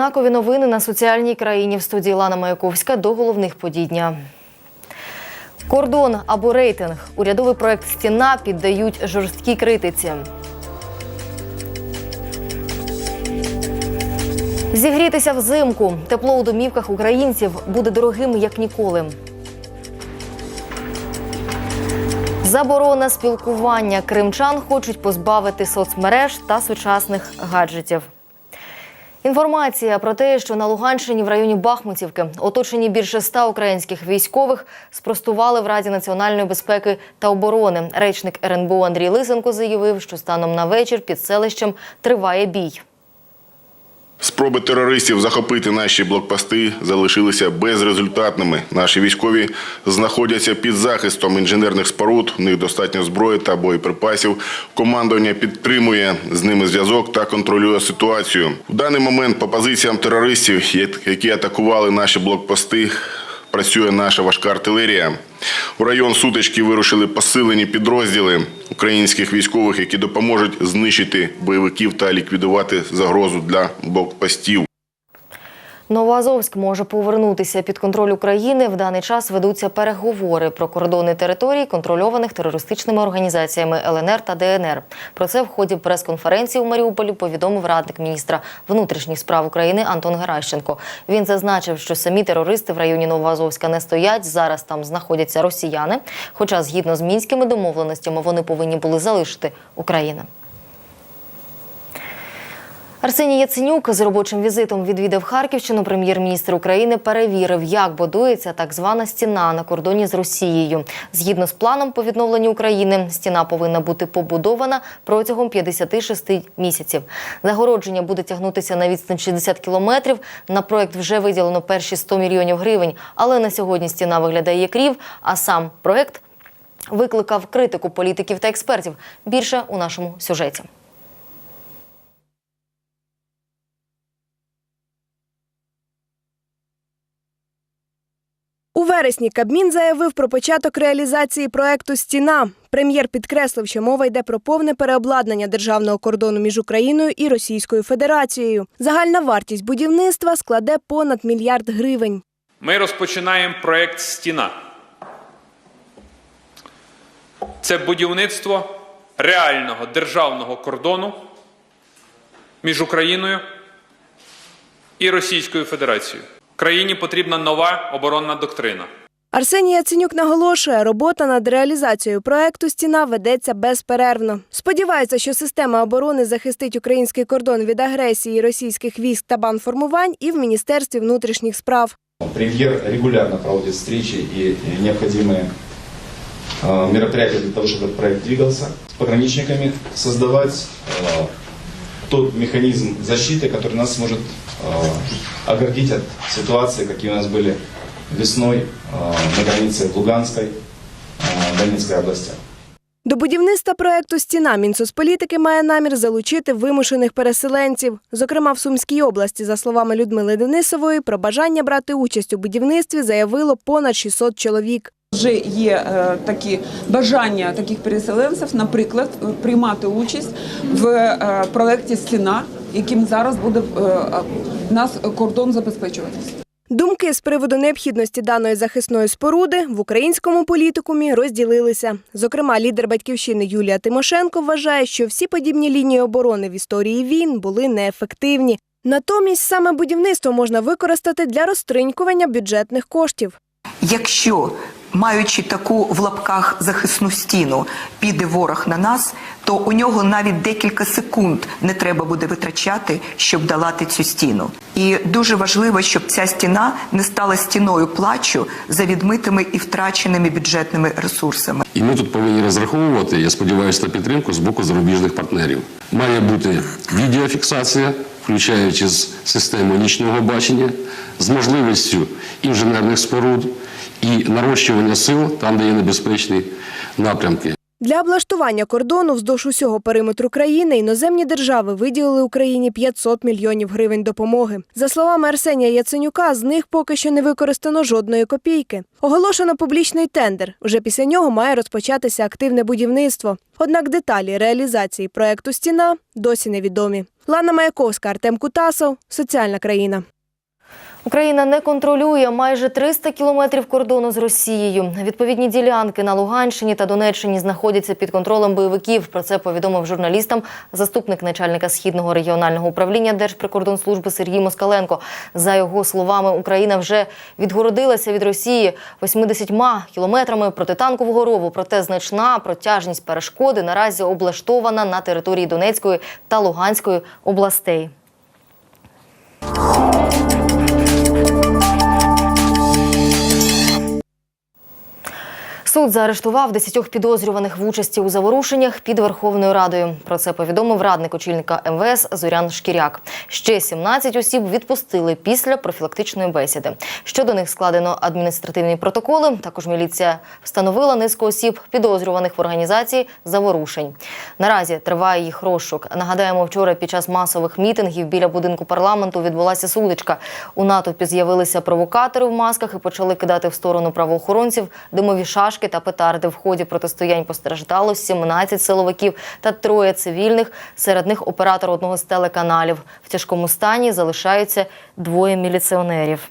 Вітаю знакові новини на соціальній країні в студії Лана Маяковська до головних подій дня. Кордон або рейтинг. Урядовий проект Стіна піддають жорсткій критиці. Зігрітися взимку. Тепло у домівках українців буде дорогим як ніколи. Заборона спілкування. Кримчан хочуть позбавити соцмереж та сучасних гаджетів. Інформація про те, що на Луганщині в районі Бахмутівки оточені більше ста українських військових спростували в Раді національної безпеки та оборони. Речник РНБО Андрій Лисенко заявив, що станом на вечір під селищем триває бій. Спроби терористів захопити наші блокпости залишилися безрезультатними. Наші військові знаходяться під захистом інженерних споруд. В них достатньо зброї та боєприпасів. Командування підтримує з ними зв'язок та контролює ситуацію. В даний момент по позиціям терористів, які атакували наші блокпости, працює наша важка артилерія. У район сутички вирушили посилені підрозділи українських військових, які допоможуть знищити бойовиків та ліквідувати загрозу для блокпостів. Новоазовськ може повернутися під контроль України. В даний час ведуться переговори про кордони територій, контрольованих терористичними організаціями ЛНР та ДНР. Про це в ході прес-конференції у Маріуполі повідомив радник міністра внутрішніх справ України Антон Геращенко. Він зазначив, що самі терористи в районі Новоазовська не стоять. Зараз там знаходяться росіяни. Хоча, згідно з мінськими домовленостями, вони повинні були залишити Україну. Арсеній Яценюк з робочим візитом відвідав Харківщину. Прем'єр-міністр України перевірив, як будується так звана стіна на кордоні з Росією. Згідно з планом по відновленню України, стіна повинна бути побудована протягом 56 місяців. Загородження буде тягнутися на відстань 60 кілометрів. На проект вже виділено перші 100 мільйонів гривень. Але на сьогодні стіна виглядає як рів, а сам проект викликав критику політиків та експертів. Більше у нашому сюжеті. У вересні Кабмін заявив про початок реалізації проекту Стіна. Прем'єр підкреслив, що мова йде про повне переобладнання державного кордону між Україною і Російською Федерацією. Загальна вартість будівництва складе понад мільярд гривень. Ми розпочинаємо проєкт Стіна. Це будівництво реального державного кордону між Україною і Російською Федерацією. Країні потрібна нова оборонна доктрина. Арсеній Яценюк наголошує, робота над реалізацією проекту Стіна ведеться безперервно. Сподівається, що система оборони захистить український кордон від агресії російських військ та банформувань і в Міністерстві внутрішніх справ. Премьер регулярно проводит встречи и необходимые э, мероприятия для того, чтобы этот проект двигался. С пограничниками создавать э, тот механизм защиты, который нас сможет э, оградить от ситуации, какие у нас были весной э, на границе в Луганской, э, Донецкой областях. До будівництва проекту Стіна Мінсоцполітики має намір залучити вимушених переселенців. Зокрема, в Сумській області, за словами Людмили Денисової, про бажання брати участь у будівництві заявило понад 600 чоловік. Вже є е, такі бажання таких переселенців, наприклад, приймати участь в е, проєкті Стіна, яким зараз буде е, нас кордон забезпечуватись. Думки з приводу необхідності даної захисної споруди в українському політикумі розділилися. Зокрема, лідер батьківщини Юлія Тимошенко вважає, що всі подібні лінії оборони в історії війн були неефективні. Натомість саме будівництво можна використати для розтринькування бюджетних коштів. Якщо маючи таку в лапках захисну стіну, піде ворог на нас, то у нього навіть декілька секунд не треба буде витрачати, щоб долати цю стіну. І дуже важливо, щоб ця стіна не стала стіною плачу за відмитими і втраченими бюджетними ресурсами. І ми тут повинні розраховувати, я сподіваюся, на підтримку з боку зарубіжних партнерів. Має бути відеофіксація, включаючи з системою нічного бачення, з можливістю інженерних споруд і нарощування сил там, де є небезпечні напрямки. Для облаштування кордону вздовж усього периметру країни іноземні держави виділили Україні 500 мільйонів гривень допомоги. За словами Арсенія Яценюка, з них поки що не використано жодної копійки. Оголошено публічний тендер. Уже після нього має розпочатися активне будівництво. Однак деталі реалізації проекту Стіна досі невідомі. Лана Маяковська, Артем Кутасов. Соціальна країна. Україна не контролює майже 300 кілометрів кордону з Росією. Відповідні ділянки на Луганщині та Донеччині знаходяться під контролем бойовиків. Про це повідомив журналістам заступник начальника східного регіонального управління Держприкордонслужби Сергій Москаленко. За його словами, Україна вже відгородилася від Росії 80 кілометрами протитанкового рову. Проте значна протяжність перешкоди наразі облаштована на території Донецької та Луганської областей. Суд заарештував 10 підозрюваних в участі у заворушеннях під Верховною Радою. Про це повідомив радник очільника МВС Зорян Шкіряк. Ще 17 осіб відпустили після профілактичної бесіди. Щодо них складено адміністративні протоколи. Також міліція встановила низку осіб, підозрюваних в організації заворушень. Наразі триває їх розшук. Нагадаємо, вчора під час масових мітингів біля будинку парламенту відбулася сутичка. У натовпі з'явилися провокатори в масках і почали кидати в сторону правоохоронців димові шашки та петарди. В ході протистоянь постраждало 17 силовиків та троє цивільних. Серед них оператор одного з телеканалів. В тяжкому стані залишаються двоє міліціонерів.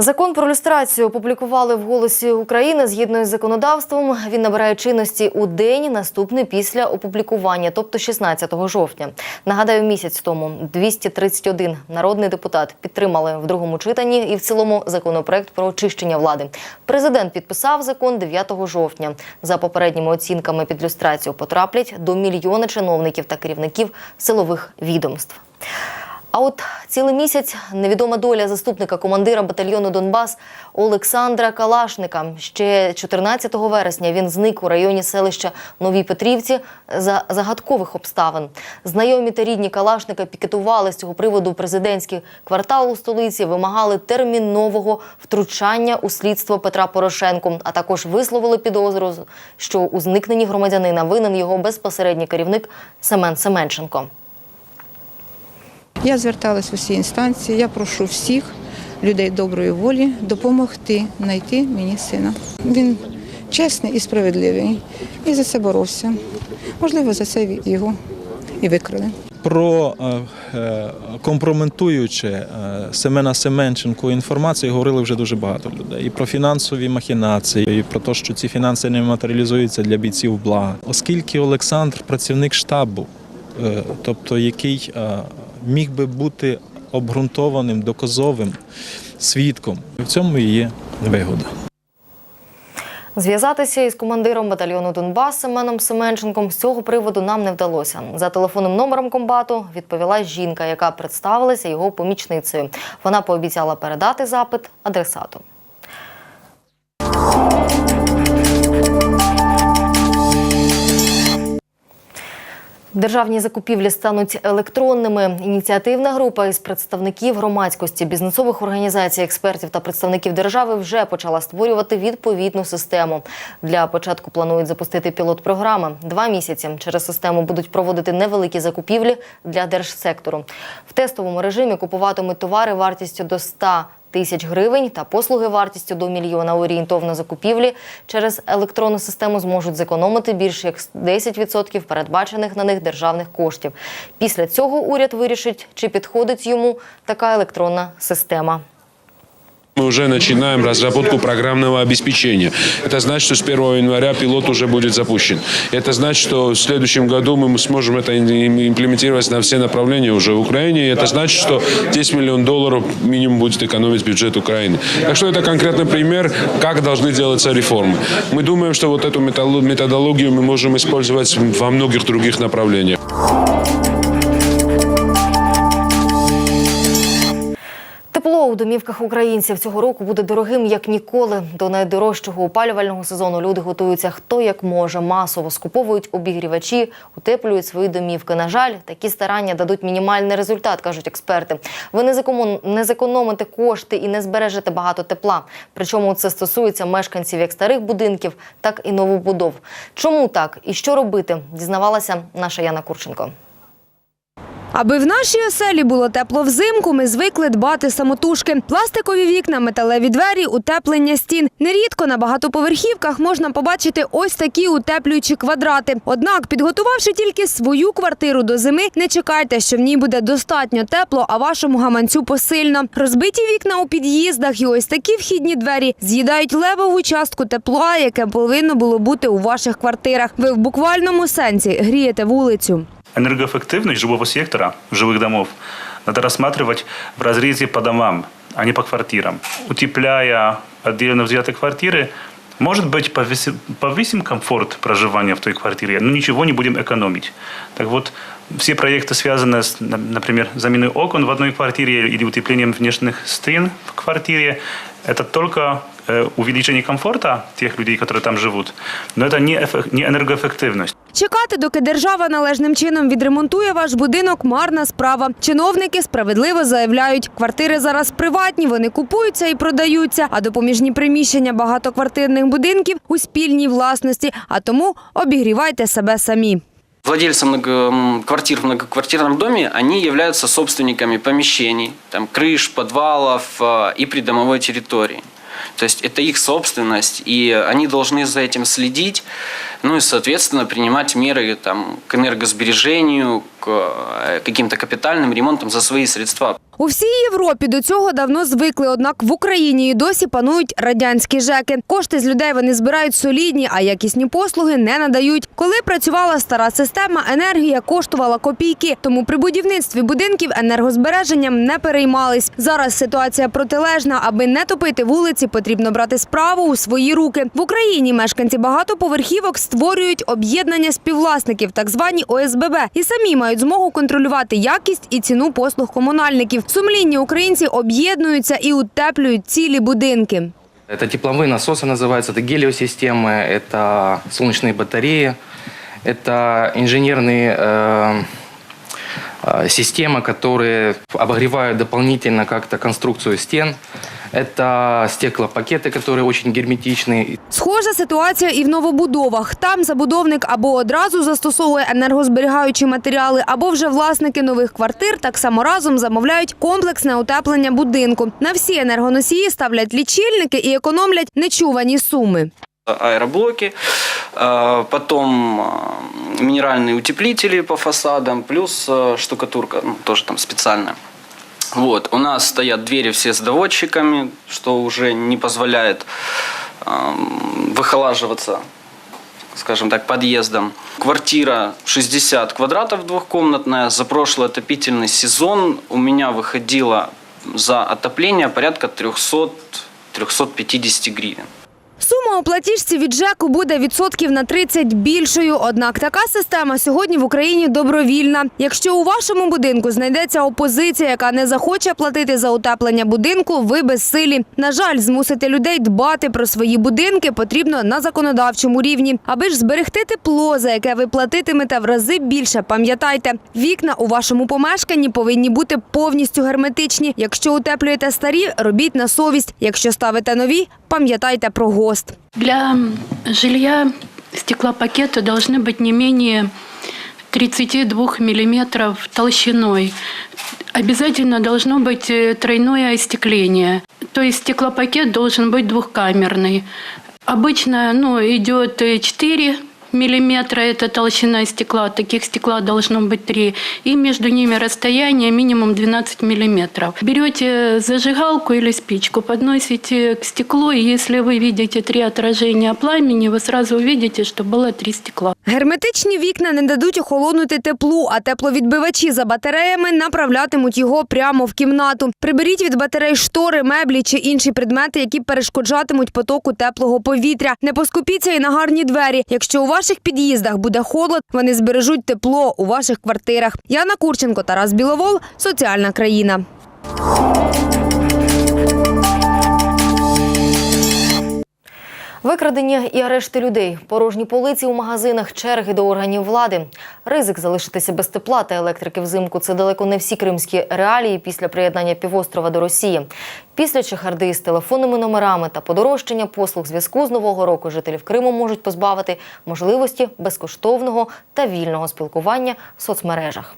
Закон про люстрацію опублікували в голосі України згідно із законодавством. Він набирає чинності у день наступний після опублікування, тобто 16 жовтня. Нагадаю, місяць тому 231 народний депутат підтримали в другому читанні і в цілому законопроект про очищення влади. Президент підписав закон 9 жовтня. За попередніми оцінками під люстрацію потраплять до мільйона чиновників та керівників силових відомств. А от цілий місяць невідома доля заступника командира батальйону Донбас Олександра Калашника. Ще 14 вересня він зник у районі селища Новій Петрівці за загадкових обставин. Знайомі та рідні Калашника пікетували з цього приводу президентський квартал у столиці, вимагали термінового втручання у слідство Петра Порошенко, а також висловили підозру, що у зникненні громадянина винен його безпосередній керівник Семен Семенченко. Я зверталась в усі інстанції. Я прошу всіх людей доброї волі допомогти знайти мені сина. Він чесний і справедливий, і за це боровся. Можливо, за це його і викрили. Про е, е, компрометуюче е, Семена Семенченко інформацію говорили вже дуже багато людей. І про фінансові махінації, і про те, що ці фінанси не матеріалізуються для бійців блага. Оскільки Олександр працівник штабу, тобто який міг би бути обґрунтованим, доказовим свідком, в цьому і є вигода. Зв'язатися із командиром батальйону Донбас Семеном Семенченком з цього приводу нам не вдалося. За телефонним номером комбату відповіла жінка, яка представилася його помічницею. Вона пообіцяла передати запит адресату. Державні закупівлі стануть електронними. Ініціативна група із представників громадськості, бізнесових організацій, експертів та представників держави вже почала створювати відповідну систему. Для початку планують запустити пілот програми. Два місяці через систему будуть проводити невеликі закупівлі для держсектору. В тестовому режимі купуватимуть товари вартістю до 100 тисяч гривень та послуги вартістю до мільйона орієнтовно закупівлі через електронну систему зможуть зекономити більше як 10% передбачених на них державних коштів. Після цього уряд вирішить, чи підходить йому така електронна система. Мы уже начинаем разработку программного обеспечения. Это значит, что с 1 января пилот уже будет запущен. Это значит, что в следующем году мы сможем это им- имплементировать на все направления уже в Украине. Это значит, что 10 миллионов долларов минимум будет экономить бюджет Украины. Так что это конкретный пример, как должны делаться реформы. Мы думаем, что вот эту методологию мы можем использовать во многих других направлениях. У домівках українців цього року буде дорогим як ніколи. До найдорожчого опалювального сезону люди готуються хто як може. Масово скуповують обігрівачі, утеплюють свої домівки. На жаль, такі старання дадуть мінімальний результат, кажуть експерти. Ви не закому- не зекономите кошти і не збережете багато тепла. Причому це стосується мешканців як старих будинків, так і новобудов. Чому так і що робити? Дізнавалася наша Яна Курченко. Аби в нашій оселі було тепло взимку, ми звикли дбати самотужки. Пластикові вікна, металеві двері, утеплення стін. Нерідко на багатоповерхівках можна побачити ось такі утеплюючі квадрати. Однак, підготувавши тільки свою квартиру до зими, не чекайте, що в ній буде достатньо тепло, а вашому гаманцю посильно. Розбиті вікна у під'їздах і ось такі вхідні двері з'їдають левову частку тепла, яке повинно було бути у ваших квартирах. Ви в буквальному сенсі грієте вулицю. Энергоэффективность жилого сектора, жилых домов, надо рассматривать в разрезе по домам, а не по квартирам. Утепляя отдельно взятые квартиры, может быть, повысим, повысим комфорт проживания в той квартире, но ничего не будем экономить. Так вот, все проекты, связанные с, на- например, заменой окон в одной квартире или утеплением внешних стен в квартире, это только увеличение комфорта тех людей, которые там живут, но это не, эффе- не энергоэффективность. Чекати, доки держава належним чином відремонтує ваш будинок, марна справа. Чиновники справедливо заявляють, квартири зараз приватні, вони купуються і продаються, а допоміжні приміщення багатоквартирних будинків у спільній власності. А тому обігрівайте себе самі. Владельцы много, м, квартир в многоквартирном доме, они являются собственниками помещений, там, крыш, подвалов э, и придомовой территории. То есть это их собственность, и они должны за этим следить, ну и, соответственно, принимать меры там, к энергосбережению, к э, каким-то капитальным ремонтам за свои средства. У всій Європі до цього давно звикли, однак в Україні і досі панують радянські жеки. Кошти з людей вони збирають солідні, а якісні послуги не надають. Коли працювала стара система, енергія коштувала копійки. Тому при будівництві будинків енергозбереженням не переймались. Зараз ситуація протилежна. Аби не топити вулиці, потрібно брати справу у свої руки. В Україні мешканці багатоповерхівок створюють об'єднання співвласників, так звані ОСББ, і самі мають змогу контролювати якість і ціну послуг комунальників. Сумлінні українці об'єднуються і утеплюють цілі будинки. Это тепловые насосы называются, это гелиосистемы, это солнечные батареи, это инженерные э, э, системы, которые обогревают дополнительно как-то конструкцию стен. Это стеклопакеты, которые очень герметичные. Схожа ситуація і в новобудовах. Там забудовник або одразу застосовує енергозберігаючі матеріали, або вже власники нових квартир так само разом замовляють комплексне утеплення будинку. На всі енергоносії ставлять лічильники і економлять нечувані суми. аэроблоки, э, потом э, минеральные утеплители по фасадам, плюс э, штукатурка, ну, тоже там специальная. Вот. У нас стоят двери все с доводчиками, что уже не позволяет эм, выхолаживаться скажем так, подъездом. Квартира 60 квадратов двухкомнатная. За прошлый отопительный сезон у меня выходило за отопление порядка 300-350 гривен. Сума у платіжці від ЖЕКу буде відсотків на 30 більшою. Однак така система сьогодні в Україні добровільна. Якщо у вашому будинку знайдеться опозиція, яка не захоче платити за утеплення будинку, ви безсилі. На жаль, змусити людей дбати про свої будинки потрібно на законодавчому рівні. Аби ж зберегти тепло, за яке ви платитимете в рази більше, пам'ятайте, вікна у вашому помешканні повинні бути повністю герметичні. Якщо утеплюєте старі, робіть на совість. Якщо ставите нові, пам'ятайте про ГОСТ. Для жилья стеклопакеты должны быть не менее 32 миллиметров толщиной. Обязательно должно быть э, тройное остекление. То есть стеклопакет должен быть двухкамерный. Обычно ну, идет э, 4 миллиметра, это толщина стекла, таких стекла должно быть 3, и между ними расстояние минимум 12 миллиметров. Берете зажигалку или спичку, подносите к стеклу, и если вы видите три отражения пламени, вы сразу увидите, что было три стекла. Герметичні вікна не дадуть охолонути теплу, а тепловідбивачі за батареями направлятимуть його прямо в кімнату. Приберіть від батарей штори, меблі чи інші предмети, які перешкоджатимуть потоку теплого повітря. Не поскупіться і на гарні двері. Якщо у ваших під'їздах буде холод, вони збережуть тепло у ваших квартирах. Яна Курченко, Тарас Біловол, соціальна країна. Викрадення і арешти людей, порожні полиці у магазинах, черги до органів влади. Ризик залишитися без тепла та електрики взимку це далеко не всі кримські реалії після приєднання півострова до Росії. Після чехарди з телефонними номерами та подорожчання послуг зв'язку з нового року жителів Криму можуть позбавити можливості безкоштовного та вільного спілкування в соцмережах.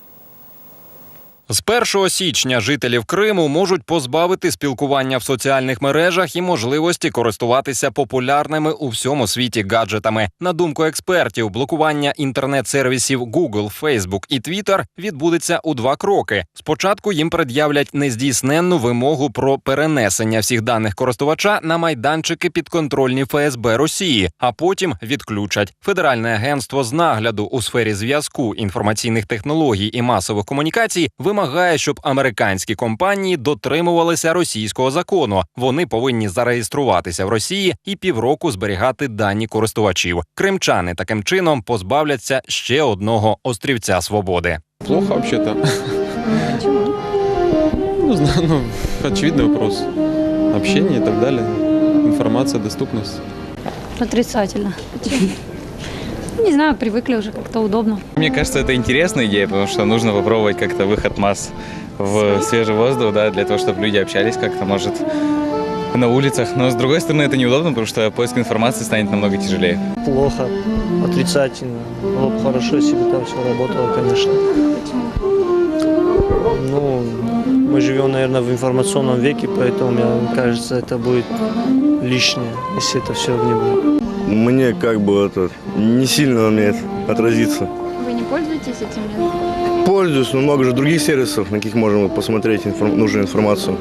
З 1 січня жителів Криму можуть позбавити спілкування в соціальних мережах і можливості користуватися популярними у всьому світі гаджетами. На думку експертів, блокування інтернет-сервісів Google, Facebook і Twitter відбудеться у два кроки. Спочатку їм пред'являть нездійсненну вимогу про перенесення всіх даних користувача на майданчики підконтрольні ФСБ Росії, а потім відключать. Федеральне агентство з нагляду у сфері зв'язку, інформаційних технологій і масових комунікацій вимагає, щоб американські компанії дотримувалися російського закону. Вони повинні зареєструватися в Росії і півроку зберігати дані користувачів. Кримчани таким чином позбавляться ще одного острівця свободи. Плохо вообще-то. Ну, знаю, ну, очевидный вопрос. Общение и так далее. Информация, доступность. Отрицательно. Не знаю, привыкли уже, как-то удобно. Мне кажется, это интересная идея, потому что нужно попробовать как-то выход масс в свежий воздух, да, для того, чтобы люди общались как-то, может, на улицах. Но, с другой стороны, это неудобно, потому что поиск информации станет намного тяжелее. Плохо, отрицательно. Было бы хорошо, если бы там все работало, конечно. Ну, мы живем, наверное, в информационном веке, поэтому, мне кажется, это будет лишнее, если это все не будет. Мне как бы это не сильно на меня это отразится. Вы не пользуетесь этим? Пользуюсь, но много же других сервисов, на каких можем посмотреть информ- нужную информацию.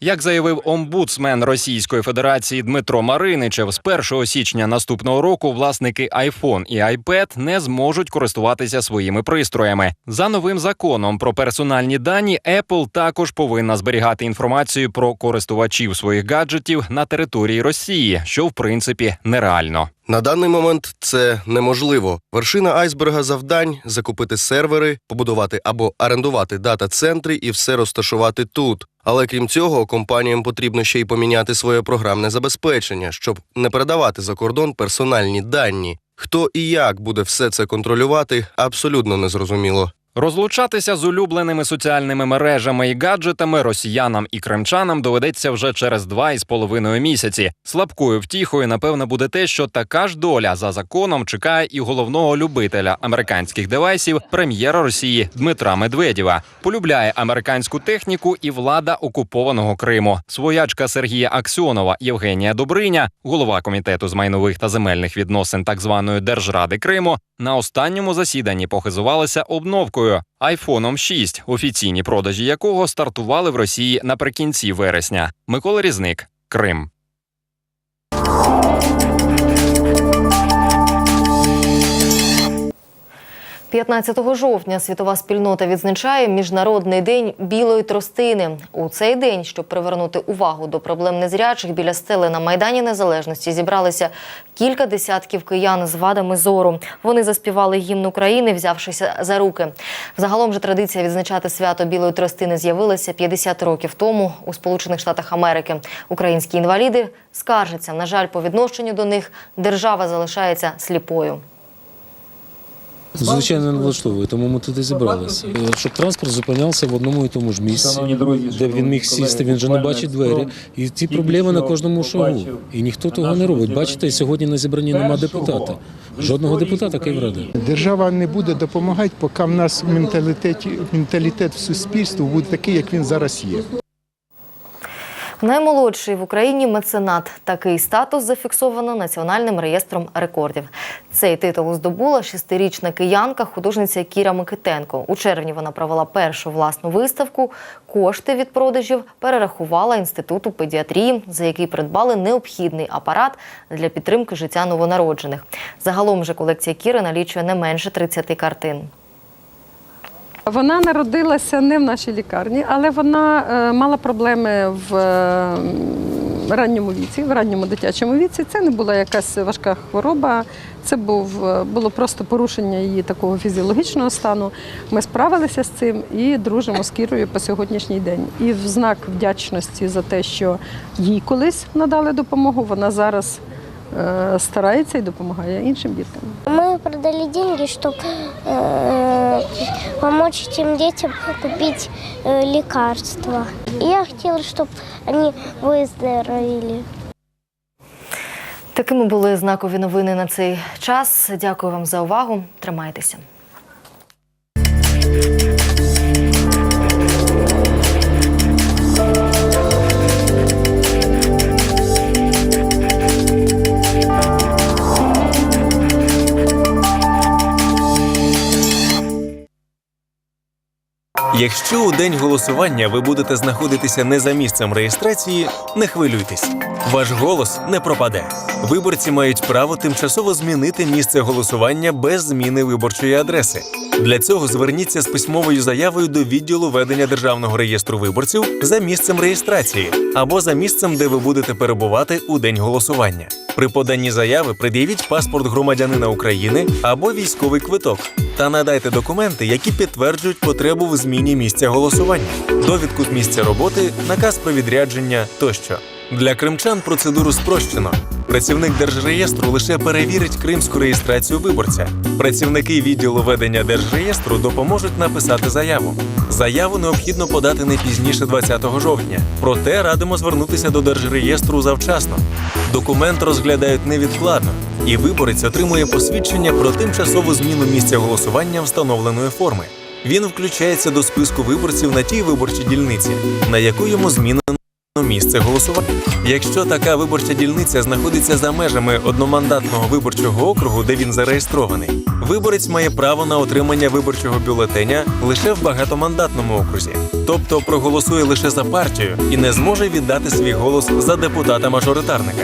Як заявив омбудсмен Російської Федерації Дмитро Мариничев, з 1 січня наступного року власники iPhone і iPad не зможуть користуватися своїми пристроями. За новим законом про персональні дані, Apple також повинна зберігати інформацію про користувачів своїх гаджетів на території Росії, що в принципі нереально. На даний момент це неможливо. Вершина айсберга завдань закупити сервери, побудувати або орендувати дата-центри і все розташувати тут. Але крім цього, компаніям потрібно ще й поміняти своє програмне забезпечення, щоб не передавати за кордон персональні дані. Хто і як буде все це контролювати, абсолютно незрозуміло. Розлучатися з улюбленими соціальними мережами і гаджетами росіянам і кримчанам доведеться вже через два із половиною місяці. Слабкою втіхою, напевно, буде те, що така ж доля за законом чекає і головного любителя американських девайсів, прем'єра Росії Дмитра Медведєва. Полюбляє американську техніку і влада окупованого Криму. Своячка Сергія Аксьонова, Євгенія Добриня, голова комітету з майнових та земельних відносин так званої Держради Криму, на останньому засіданні похизувалися обновкою айфоном 6, офіційні продажі якого стартували в Росії наприкінці вересня. Микола Різник, Крим. 15 жовтня світова спільнота відзначає Міжнародний день білої тростини. У цей день, щоб привернути увагу до проблем незрячих, біля стели на Майдані Незалежності зібралися кілька десятків киян з вадами зору. Вони заспівали гімн України, взявшися за руки. Загалом же традиція відзначати свято білої тростини з'явилася 50 років тому у Сполучених Штатах Америки. Українські інваліди скаржаться. На жаль, по відношенню до них держава залишається сліпою. Звичайно, не влаштовує, тому ми туди зібралися. Е, Щоб транспорт зупинявся в одному і тому ж місці, де він міг сісти, він же не бачить двері. І ці проблеми на кожному шагу. І ніхто того не робить. Бачите, сьогодні на зібранні нема депутата. Жодного депутата Київради. Держава не буде допомагати, поки в нас в менталітеті менталітет в суспільстві буде такий, як він зараз є. Наймолодший в Україні меценат. Такий статус зафіксовано Національним реєстром рекордів. Цей титул здобула шестирічна киянка, художниця Кіра Микитенко. У червні вона провела першу власну виставку. Кошти від продажів перерахувала інституту педіатрії, за який придбали необхідний апарат для підтримки життя новонароджених. Загалом же колекція Кіри налічує не менше 30 картин. Вона народилася не в нашій лікарні, але вона е, мала проблеми в е, ранньому віці, в ранньому дитячому віці. Це не була якась важка хвороба, це був, е, було просто порушення її такого фізіологічного стану. Ми справилися з цим і дружимо з Кірою по сьогоднішній день. І в знак вдячності за те, що їй колись надали допомогу, вона зараз старається і допомагає іншим діткам. Мы продали деньги, чтобы помочь этим детям купить э, лекарства. И я хотела, чтобы они выздоровели. Такими були знакові новини на цей час. Дякую вам за увагу. Тримайтеся. Якщо у день голосування ви будете знаходитися не за місцем реєстрації, не хвилюйтесь. Ваш голос не пропаде. Виборці мають право тимчасово змінити місце голосування без зміни виборчої адреси. Для цього зверніться з письмовою заявою до відділу ведення державного реєстру виборців за місцем реєстрації або за місцем, де ви будете перебувати у день голосування. При поданні заяви пред'явіть паспорт громадянина України або військовий квиток та надайте документи, які підтверджують потребу в зміні місця голосування, довідку з місця роботи, наказ про відрядження тощо. Для кримчан процедуру спрощено. Працівник держреєстру лише перевірить кримську реєстрацію виборця. Працівники відділу ведення держреєстру допоможуть написати заяву. Заяву необхідно подати не пізніше 20 жовтня. Проте радимо звернутися до держреєстру завчасно. Документ розглядають невідкладно, і виборець отримує посвідчення про тимчасову зміну місця голосування встановленої форми. Він включається до списку виборців на тій виборчій дільниці, на яку йому змінено місце голосування. Якщо така виборча дільниця знаходиться за межами одномандатного виборчого округу, де він зареєстрований, виборець має право на отримання виборчого бюлетеня лише в багатомандатному окрузі, тобто проголосує лише за партію і не зможе віддати свій голос за депутата-мажоритарника.